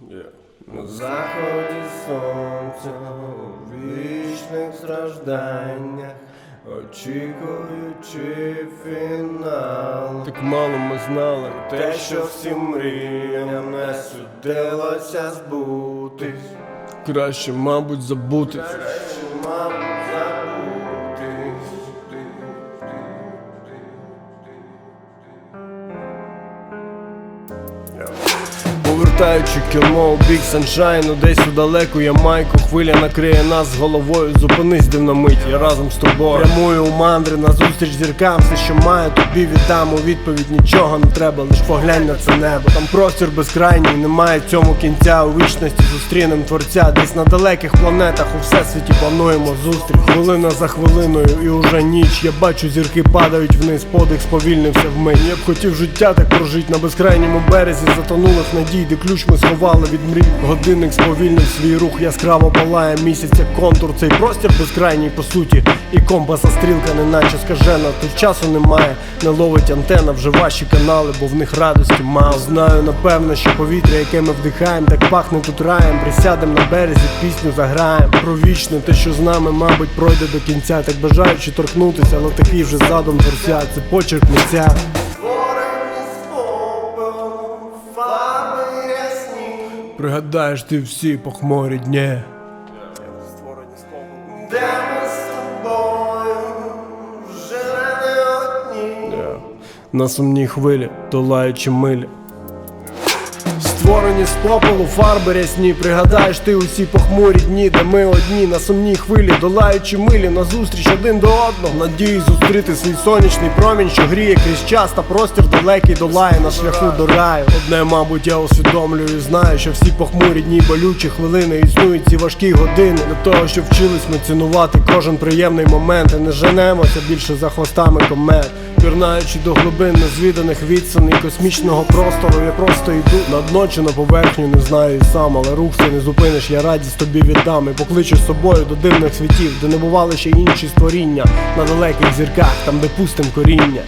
На заході сонця, у вічних стражданнях, очікуючи фінал. Так мало ми знали те, що всім мріям не судилося збутись. Краще, мабуть, забутись. Повертаючи кіно у бік саншайну, десь у далеку Ямайку Хвиля накриє нас з головою, зупинись дивна мить, я разом з тобою Прямую у мандри назустріч зіркам, все, що маю, тобі віддам у відповідь нічого не треба, лиш поглянь на це небо. Там простір безкрайній, немає цьому кінця. У вічності зустрінем творця, десь на далеких планетах у всесвіті плануємо зустріч. Хвилина за хвилиною, і уже ніч. Я бачу, зірки падають вниз, подих сповільнився вмить. Я б хотів життя так прожить на безкрайньому березі, затонулих надій, де ключ ми сховали від мрій. Годинник сповільнив свій рух, яскраво палає місяць, як контур. Цей простір безкрайній по суті. І компаса стрілка, неначе скажена. Тут часу немає, не ловить антена вже ваші канали, бо в них радості мало. Знаю, напевно, що повітря, яке ми вдихаємо, так пахне тут раєм. Присядем на березі, пісню заграєм. Про вічне, те, що з нами, мабуть, пройде до кінця. Так бажаючи торкнутися, але такий вже задум творця. Це почерк митця. Пригадаєш ти всі похмурі дні. Де ми з тобою вже не одні. На сумній хвилі, долаючи милі. Створені з попелу фарби рясні, пригадаєш ти усі похмурі дні, де ми одні на сумній хвилі, долаючи милі назустріч один до одного. Надії зустріти свій сонячний промінь, що гріє крізь час та простір далекий долає на шляху до раю. Одне, мабуть, я усвідомлюю, знаю, що всі похмурі дні, болючі хвилини існують ці важкі години. Для того, щоб вчились ми цінувати кожен приємний момент і не женемося більше за хвостами комет. Пірнаючи до глибин незвіданих відстаней космічного простору, я просто йду на дно чи на поверхню, не знаю і сам, але рух цей не зупиниш, я радість тобі віддам і покличу з собою до дивних світів, де не бували ще інші створіння на далеких зірках, там де пустим коріння.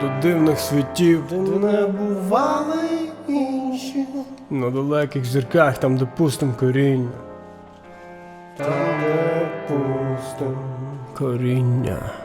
До дивних світів, де не бували інші. На далеких зірках, там де пустим коріння. Там де пусто коріння.